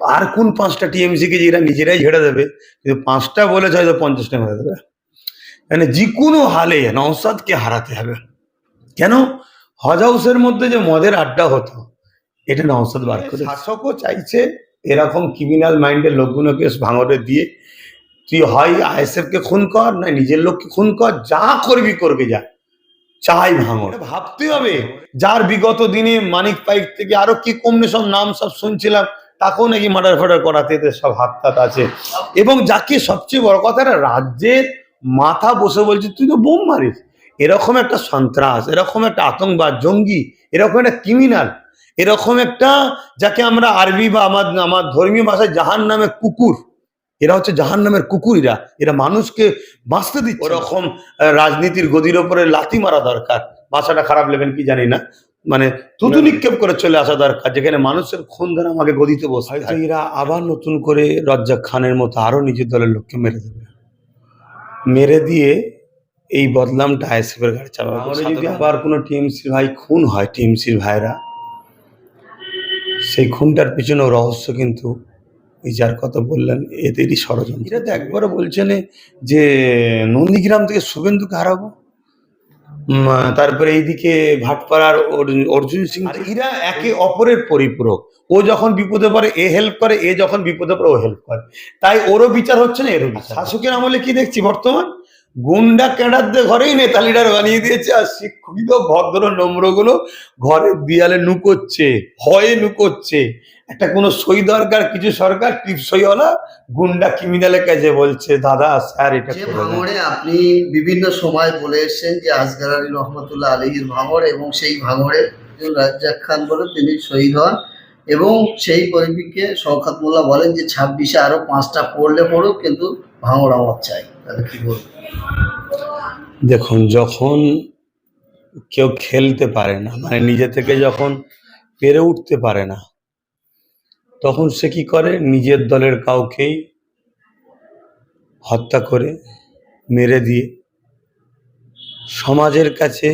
আর কোন পাঁচটা টিএমসি কে যে এরা নিজেরাই ঝেড়ে দেবে? কিন্তু পাঁচটা বলেছে হয়তো পঞ্চাশটা মেরে দেবে। মানে যে কোনো হালে নওসাদকে হারাতে হবে। কেন? হজ হাউসের মধ্যে যে মদের আড্ডা হতো এটা নওসাদ বার করে শাসকও চাইছে এরকম ক্রিমিনাল মাইন্ডের লোকগুলোকে ভাঙড়ে দিয়ে তুই হয় আইএসএফ কে খুন কর না নিজের লোককে খুন কর যা করবি করবে যা চাই ভাঙড়। ভাবতে হবে। যার বিগত দিনে মানিক পাইক থেকে আরও কি কমনে সব নাম সব শুনছিলাম তাকেও নাকি মার্ডার ফার্ডার করাতে এদের সব হাত টাত আছে। এবং যাকে সবচেয়ে বড় কথা একটা রাজ্যের মাথা বসে বলছে, তুই তো বোম মারিস। এরকম একটা সন্ত্রাস, এরকম একটা আতঙ্কবাদ, জঙ্গি, এরকম একটা ক্রিমিনাল এরকম একটা যাকে আমরা আরবি বা আমার আমার ধর্মীয় ভাষায় জাহান নামে কুকুর, এরা হচ্ছে জাহান নামের কুকুরিরা, এরা মানুষকে বাঁচতে দিচ্ছে ওরকম রাজনীতির গদির ওপরে লাথি মারা দরকার। ভাষাটা খারাপ লেবেন কি জানি না। মানে থুতু নিক্ষেপ করে চলে আসা দরকার যেখানে মানুষের খুন ধরে আমাকে গদিতে বসে এরা আবার নতুন করে রজ্জাক খানের মতো আরও নিজের দলের লোককে মেরে দেবে। মেরে দিয়ে এই বদলামটা আইএসএফের ঘাড়ে চাপাবে। তাহলে যদি আবার কোনো টিএমসির ভাই খুন হয় টিএমসির ভাইরা সেই খুনটার পিছনে রহস্য কিন্তু এই যার কথা বললেন এদেরই ষড়যন্ত্র। এটা তো একবারও বলছেন যে নন্দীগ্রাম থেকে শুভেন্দুকে হারাবো। তারপরে এইদিকে ভাটপাড়ার অর্জুন- সিং আর এরা একে অপরের পরিপূরক। ও যখন বিপদে পড়ে এ হেল্প করে এ যখন বিপদে পড়ে ও হেল্প করে। তাই ওরও বিচার হচ্ছে না এরও বিচার শাসকের আমলে কি দেখছি বর্তমান? গুন্ডা ক্যাডারদের ঘরেই নেতা লিডার বানিয়ে দিয়েছে আর শিক্ষিত ভদ্র নম্রগুলো ঘরের দিয়ালে নুকোচ্ছে ভয়ে নুকোচ্ছে। একটা কোনো সই দরকার কিছু সরকার টিপ সইওয়ালা গুন্ডা ক্রিমিনালের কাছে বলছে দাদা স্যার এটা। ভাঙড়ে আপনি বিভিন্ন সময় বলে এসেছেন যে আসগার আলী রহমতুল্লাহ আলীর ভাঙড় এবং সেই ভাঙড়ে রাজ্জাক খান বলে তিনি শহীদ হন এবং সেই পরিপ্রেক্ষিতে শওকত মোল্লা বলেন যে ছাব্বিশে আরও পাঁচটা পড়লে পড়ুক কিন্তু ভাঙড় আমার চাই। তাহলে কি বলব দেখুন, যখন কেউ খেলতে পারে না মানে নিজে থেকে যখন পেরে উঠতে পারে না, তখন সে কি করে? নিজের দলের কাউকেই হত্যা করে, মেরে দিয়ে সমাজের কাছে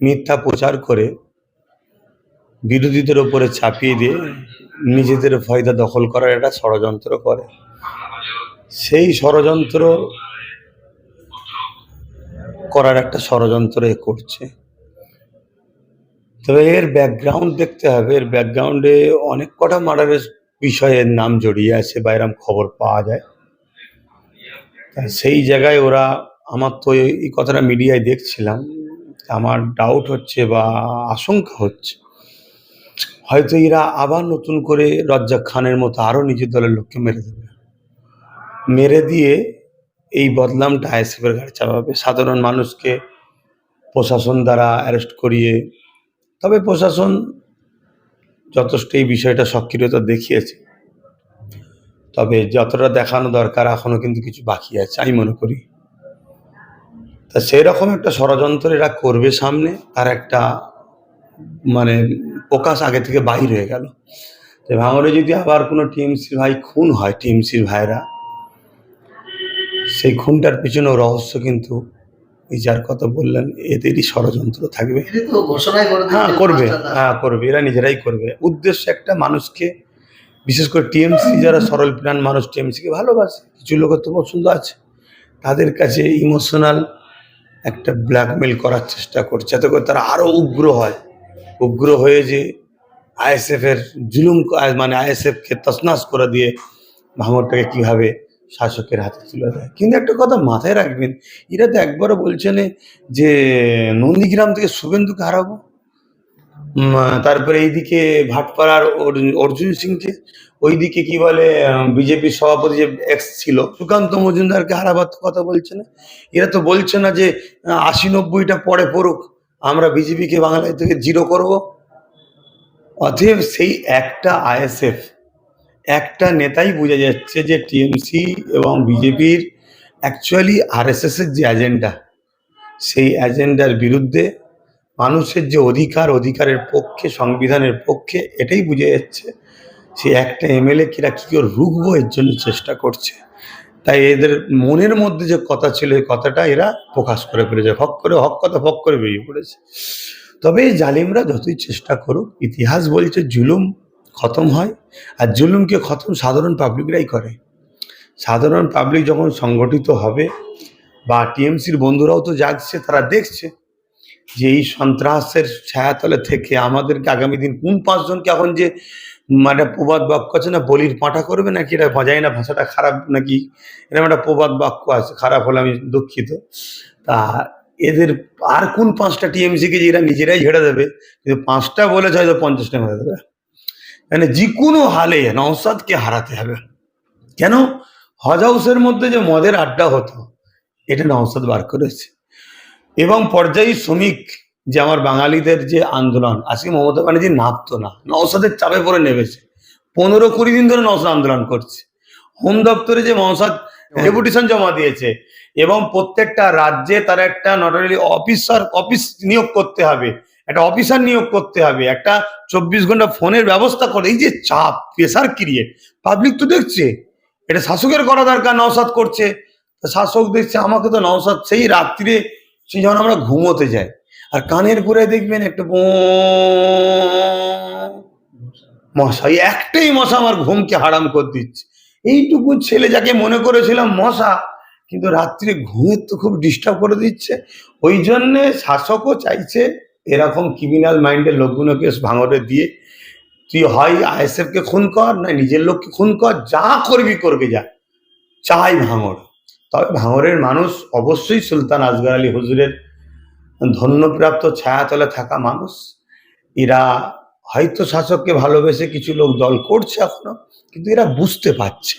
মিথ্যা প্রচার করে বিরোধীদের ওপরে চাপিয়ে দিয়ে নিজেদের ফয়দা দখল করার একটা ষড়যন্ত্র করে। সেই ষড়যন্ত্র করার একটা ষড়যন্ত্র এ করছে। তবে এর ব্যাকগ্রাউন্ড দেখতে হবে। এর ব্যাকগ্রাউন্ডে অনেক কটা মার্ডারের বিষয়ের নাম জড়িয়ে আছে বা এরম খবর পাওয়া যায়। সেই জায়গায় ওরা, আমার তো এই এই কথাটা মিডিয়ায় দেখছিলাম। আমার ডাউট হচ্ছে বা আশঙ্কা হচ্ছে। হয়তো এরা আবার নতুন করে রজ্জাক খানের মতো আরও নিজের দলের লোককে মেরে দেবে। মেরে দিয়ে এই বদলামটা আইএসএফের ঘাড়ে চাপাবে। সাধারণ মানুষকে প্রশাসন দ্বারা অ্যারেস্ট করিয়ে, তবে প্রশাসন যথেষ্ট এই বিষয়টা সক্রিয়তা দেখিয়েছে। তবে যতটা দেখানো দরকার এখনও কিন্তু কিছু বাকি আছে, আমি মনে করি। তা সেই রকম একটা ষড়যন্ত্র এরা করবে সামনে, তার একটা মানে প্রকাশ আগে থেকে বাহির হয়ে গেল। ভাঙড়ে যদি আবার কোনো টিএমসির ভাই খুন হয়, টিএমসির ভাইরা সেই খুনটার পিছনেও রহস্য কিন্তু এই যার কথা বললেন এদেরই ষড়যন্ত্র থাকবে। হ্যাঁ করবে। হ্যাঁ করবে এরা নিজেরাই করবে। উদ্দেশ্য একটা মানুষকে বিশেষ করে টিএমসি যারা সরল প্রাণ মানুষ টিএমসিকে ভালোবাসে কিছু লোকের তো পছন্দ আছে তাদের কাছে ইমোশনাল একটা ব্ল্যাকমেল করার চেষ্টা করছে। যাতে করে তারা আরও উগ্র হয়। উগ্র হয়ে যে আইএসএফ এর জুলুম মানে আইএসএফকে তসনাস করে দিয়ে ভাঙরটাকে কীভাবে শাসকের হাতে তুলে দেয়। কিন্তু একটা কথা মাথায় রাখবেন, এরা তো একবারও বলছেন যে নন্দীগ্রাম থেকে শুভেন্দুকে হারাবো। তারপরে এইদিকে ভাটপাড়ার অর্জুন- সিংকে, ওইদিকে কি বলে বিজেপির সভাপতি যে এক্স ছিল, সুকান্ত মজুমদারকে হারাবার কথা বলছে না। এরা তো বলছে না যে আশি নব্বইটা পরে পড়ুক, আমরা বিজেপিকে বাংলায় থেকে জিরো করব। অতএব সেই একটা আইএসএফ একটা নেতাই বোঝা যাচ্ছে যে টিএমসি এবং বিজেপির অ্যাকচুয়ালি আরএসএস এর যে এজেন্ডা সেই এজেন্ডার বিরুদ্ধে মানুষের যে অধিকার, অধিকারের পক্ষে, সংবিধানের পক্ষে, এটাই বুঝে যাচ্ছে সে একটা এমএলএ কিরা কী করে রুখবো, এর জন্য চেষ্টা করছে। তাই এদের মনের মধ্যে যে কথা ছিল, এই কথাটা এরা প্রকাশ করে ফেলেছে। হক করে, হক কথা হক করে বেরিয়ে পড়েছে। তবে এই জালিমরা যতই চেষ্টা করুক, ইতিহাস বলছে জুলুম খতম হয় আর জুলুমকে খতম সাধারণ পাবলিকরাই করে। সাধারণ পাবলিক যখন সংগঠিত হবে বা টিএমসির বন্ধুরাও তো জাগছে, তারা দেখছে যে এই সন্ত্রাসের ছায়াতলে থেকে আমাদেরকে আগামী দিন কোন পাঁচজনকে এখন যে মানে প্রবাদ বাক্য আছে না, বলির পাঁঠা করবে নাকি? এটা বাজায় না, ভাষাটা খারাপ নাকি? এরকম একটা প্রবাদ বাক্য আছে, খারাপ হলে আমি দুঃখিত। তা এদের আর কোন পাঁচটা টিএমসিকে যে এরা নিজেরাই ঝেড়ে দেবে? কিন্তু পাঁচটা বলেছে হয়তো পঞ্চাশটা মেরে দেবে। মানে যে কোনো হালে নওসাদকে হারাতে হবে। কেন? হজ হাউসের মধ্যে যে মদের আড্ডা হতো, এটা নওসাদ বার করেছে। এবং পর্যায়ী শ্রমিক যে আমার বাঙালিদের যে আন্দোলন আজকে মমতা ব্যানার্জি নামতো না, নওসাদের চাপে পড়ে নেমেছে। পনেরো কুড়ি দিন ধরে নওসাদ আন্দোলন করছে। হোম দপ্তরে যে নওসাদ ডেপুটেশন জমা দিয়েছে, এবং প্রত্যেকটা রাজ্যে তারা একটা নট অনলি অফিসার, অফিস নিয়োগ করতে হবে। একটা অফিসার নিয়োগ করতে হবে, একটা চব্বিশ ঘণ্টা ফোনের ব্যবস্থা করে, এই যে চাপ প্রেশার ক্রিয়েট পাবলিক তো দেখছে, এটা শাসকের করা দরকার নওসাদ করছে শাসক দেখছে, আমাকে তো নওসাদ সেই রাত্রিরে সেই যখন আমরা ঘুমোতে যাই, আর কানের ঘুরে দেখবেন একটা বঁ- মশা এই একটাই মশা আমার ঘুমকে হারাম করে দিচ্ছে। এইটুকু ছেলে যাকে মনে করেছিলাম মশা, কিন্তু রাত্রে ঘুমের তো খুব ডিস্টার্ব করে দিচ্ছে, ওই জন্যে শাসকও চাইছে এরকম ক্রিমিনাল মাইন্ডের লোকগুলোকে ভাঙরে দিয়ে, তুই হয় আইএসএফ কে খুন কর না নিজের লোককে খুন কর, যা করবি করবে যা, চাই ভাঙর তবে ভাঙরের মানুষ অবশ্যই সুলতান আসগর আলী হুজুরের ধন্যপ্রাপ্ত ছায়াতলে থাকা মানুষ। এরা হয়তো শাসককে ভালোবেসে কিছু লোক দল করছে এখনও, কিন্তু এরা বুঝতে পারছে।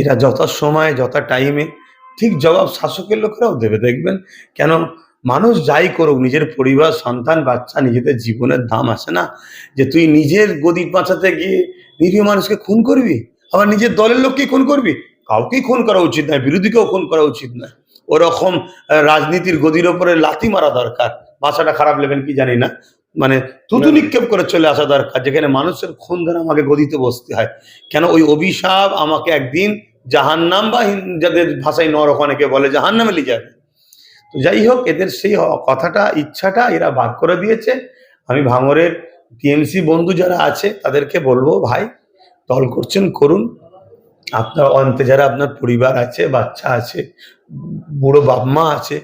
এরা যথা সময় যথা টাইমে ঠিক জবাব শাসকের লোকেরাও দেবে। দেখবেন কেন মানুষ যাই করুক নিজের পরিবার সন্তান বাচ্চা নিজেদের জীবনের দাম আছে না। যে তুই নিজের গদি বাঁচাতে গিয়ে নিরীহ মানুষকে খুন করবি? আবার নিজের দলের লোককে খুন করবি? কাউকেই খুন করা উচিত নয় বিরোধীকেও খুন করা উচিত নয়। ওরকম রাজনীতির গদির ওপরে লাথি মারা দরকার। ভাষাটা খারাপ লেবেন কি জানি না। মানে তুতু নিক্ষেপ করে চলে আসা দরকার যেখানে মানুষের খুন ধরে আমাকে গদিতে বসতে হয়। কেন ওই অভিশাপ আমাকে একদিন জাহান্নাম বা যাদের ভাষায় নরক অনেকে বলে জাহান্নামে নিয়ে যাবে। তো যাই হোক এদের সেই কথাটা ইচ্ছাটা এরা বার করে দিয়েছে। আমি ভাঙরের টিএমসি বন্ধু যারা আছে তাদেরকে বলব ভাই দল করছেন করুন। আপনার অন্তে যারা আপনার পরিবার আছে বাচ্চা আছে বুড়ো বাপ মা আছে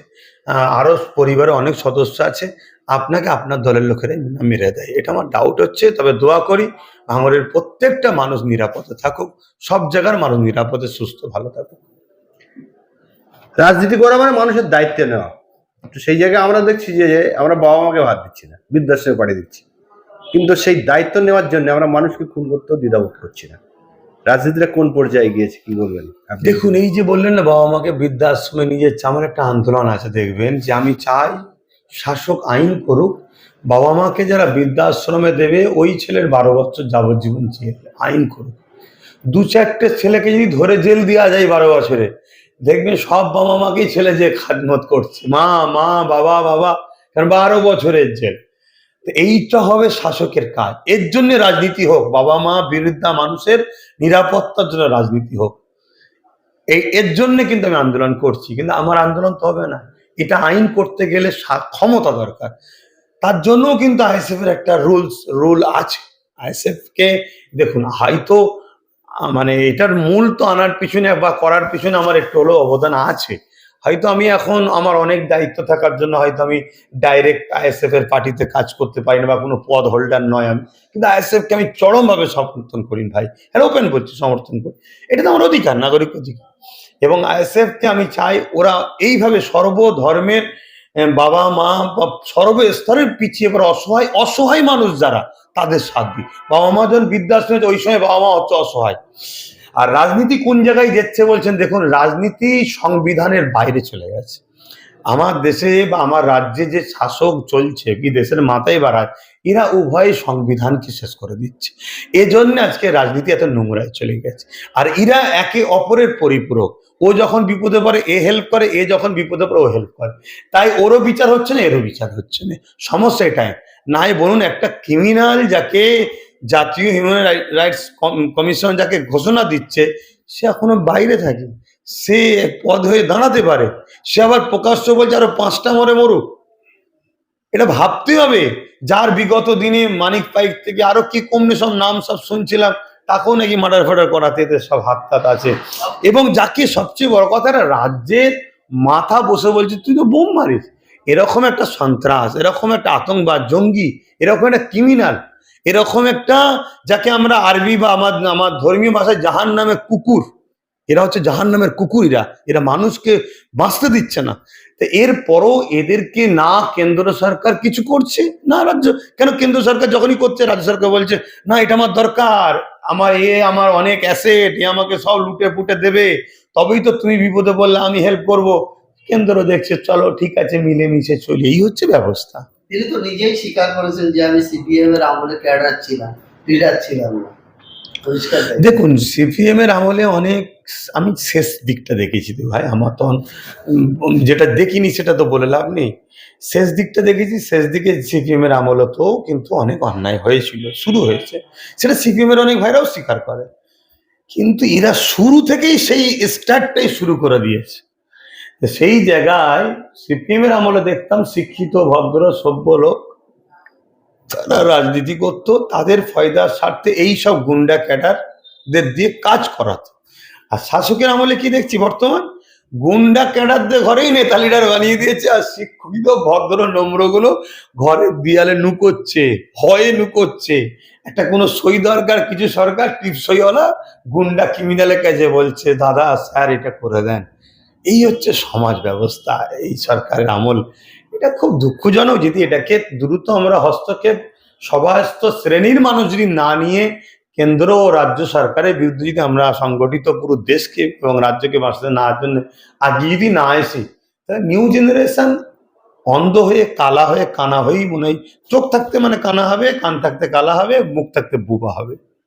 আহ, আরও পরিবারে অনেক সদস্য আছে আপনাকে আপনার দলের লোকেরাই মেরে দেয়। এটা আমার ডাউট হচ্ছে তবে দোয়া করি ভাঙরের প্রত্যেকটা মানুষ নিরাপদে থাকুক সব জায়গার মানুষ নিরাপদে সুস্থ ভালো থাকুক। রাজনীতি করা মানে মানুষের দায়িত্ব নেওয়া। তো সেই জায়গায় আমরা দেখছি যে আমরা বাবা মাকে ভাত দিচ্ছি না, বৃদ্ধাশ্রমে পাঠিয়ে দিচ্ছি। কিন্তু সেই দায়িত্ব নেওয়ার জন্য আমরা মানুষকে খুন করতেও দ্বিধাবোধ করছি না। রাজনীতিটা কোন পর্যায়ে গিয়েছে কি বলবেন? দেখুন, এই যে বললেন না বাবা মাকে বৃদ্ধাশ্রমে নিয়ে যাচ্ছে, আমার একটা আন্দোলন আছে, দেখবেন যে আমি চাই শাসক আইন করুক বাবা মাকে যারা বৃদ্ধাশ্রমে দেবে, ওই ছেলের বারো বছর যাবজ্জীবন জেল, আইন করুক। দু চারটে ছেলেকে যদি ধরে জেল দেওয়া যায় বারো বছরে দেখবেন সব বাবা মাকেই ছেলে যে খাদমত করছে। মা মা, বাবা বাবা, কারণ বারো বছরের জেল। এইটা হবে শাসকের কাজ। এর জন্য রাজনীতি হোক, বাবা মা বিরুদ্ধা মানুষের নিরাপত্তার জন্য রাজনীতি হোক। এই, এর জন্য কিন্তু আমি আন্দোলন করছি, কিন্তু আমার আন্দোলন তো হবে না। এটা আইন করতে গেলে ক্ষমতা দরকার। তার জন্যও কিন্তু আইএসএফ এর একটা রুলস, রুল আছে। আইএসএফ কে দেখুন, হয়তো মানে এটার মূল তো আনার পিছনে বা করার পিছনে আমার একটু হলেও অবদান আছে। হয়তো আমি এখন আমার অনেক দায়িত্ব থাকার জন্য হয়তো আমি ডাইরেক্ট আইএসএফ এর পার্টিতে কাজ করতে পারি না বা কোনো পদ হোল্ডার নয় আমি। কিন্তু আইএসএফ কে আমি চরমভাবে সমর্থন করি ভাই। হ্যাঁ ওপেন করছি, সমর্থন করি। এটা তো আমার অধিকার, নাগরিক অধিকার। এবং আইএসএফ কে আমি চাই ওরা এইভাবে সর্বধর্মের বাবা মা বা সর্বস্তরের পিছিয়ে পড়া অসহায় অসহায় মানুষ যারা তাদের সাথ দিই। বাবা মা যখন বৃদ্ধাশ্রমে ওই সময় বাবা মা হচ্ছে অসহায়। আর রাজনীতি কোন জায়গায় যাচ্ছে বলছেন, দেখুন, রাজনীতি সংবিধানের বাইরে চলে গেছে। আমার দেশে বা আমার রাজ্যে যে শাসক চলছে কি দেশের মাথায় বাড়ায়, এরা উভয় সংবিধানকে শেষ করে দিচ্ছে। এজন্য আজকে রাজনীতি এত নোংরায় চলে গেছে। আর এরা একে অপরের পরিপূরক। ও যখন বিপদে পড়ে, এ হেল্প করে, এ যখন বিপদে পড়ে, ও হেল্প করে। তাই ওরও বিচার হচ্ছে না, এরও বিচার হচ্ছে না। সমস্যা এটাই। নাই বলুন একটা ক্রিমিনাল যাকে জাতীয় হিউম্যান রাইটস কমিশন যাকে ঘোষণা দিচ্ছে, সে এখনও বাইরে থাকে। সে পদ হয়ে দাঁড়াতে পারে। সে আবার প্রকাশ্য বলছে আরও পাঁচটা মরে মরুক। এটা ভাবতে হবে, যার বিগত দিনে মানিক পাইক থেকে আরও কি কমনে সব নাম সব শুনছিলাম, তাকেও নাকি মার্ডার ফার্ডার করাতে সব হাত টাত আছে। এবং যাকে সবচেয়ে বড় কথা রাজ্যের মাথা বসে বলছে, তুই তো বোম মারিস। এরকম একটা সন্ত্রাস, এরকম একটা আতঙ্কবাদ, জঙ্গি, এরকম একটা ক্রিমিনাল এরকম একটা যাকে আমরা আরবি বা আমার আমার ধর্মীয় ভাষায় জাহান নামে কুকুর, এরা হচ্ছে জাহান নামের কুকুররা, এরা মানুষকে বাঁচতে দিচ্ছে না। তো এরপরও এদেরকে না কেন্দ্র সরকার কিছু করছে, না রাজ্য, কেন কেন্দ্র সরকার যখনই করছে, রাজ্য সরকার বলছে, না, এটা আমার দরকার, আমার এ, আমার অনেক অ্যাসেট এ আমাকে সব লুটে পুটে দেবে, তবেই তো তুমি বিপদে বললে আমি হেল্প করব। কেন্দ্র দেখছে চলো ঠিক আছে মিলেমিশে চলি। এই হচ্ছে ব্যবস্থা। তিনি তো নিজেই স্বীকার করেছেন যে আমি সিপিএম এর আমলে ক্যাডার ছিলাম লিডার ছিলাম না। দেখুন সিপিএম এর আমলে অনেক আমি শেষ দিকটা দেখেছি তো ভাই আমার তখন যেটা দেখিনি সেটা তো বলে লাভ নেই। শেষ দিকটা দেখেছি শেষ দিকে সিপিএম এর আমলতেও কিন্তু অনেক অন্যায় হয়েছিল শুরু হয়েছে। সেটা সিপিএম এর অনেক ভাইরাও স্বীকার করে। কিন্তু এরা শুরু থেকেই সেই স্টার্টটাই শুরু করে দিয়েছে। তো সেই জায়গায় সিপিএম এর আমলে দেখতাম শিক্ষিত, ভদ্র, সভ্য লোক। তারা রাজনীতি করতো, তাদের ফয়দার স্বার্থে এই সব গুন্ডা ক্যাডারদের দিয়ে কাজ করাতো। আর শাসকের আমলে কি দেখছি বর্তমান? গুন্ডা ক্যাডারদের ঘরেই নেতা লিডার বানিয়ে দিয়েছে, আর শিক্ষিত, ভদ্র, নম্রগুলো ঘরের দিয়ালে নুকোচ্ছে, ভয়ে নুকোচ্ছে। একটা কোনো সই দরকার, কিছু সরকার, টিপসইওয়ালা গুন্ডা ক্রিমিনালের কাছে বলছে, দাদা, স্যার, এটা করে দেন। এই হচ্ছে সমাজ ব্যবস্থা, এই সরকারের আমল। এটা খুব দুঃখজনক যদি এটাকে দ্রুত আমরা হস্তক্ষেপ সবাস্ত শ্রেণির মানুষ যদি না নিয়ে কেন্দ্র ও রাজ্য সরকারের বিরুদ্ধে যদি আমরা সংগঠিত পুরো দেশকে এবং রাজ্যকে বাঁচতে না জন্য আগে যদি না আসি তাহলে নিউ জেনারেশন অন্ধ হয়ে, কালা হয়ে, কানা হয়েই মনে হয়, চোখ থাকতে মানে কানা হবে, কান থাকতে কালা হবে, মুখ থাকতে বুবা হবে।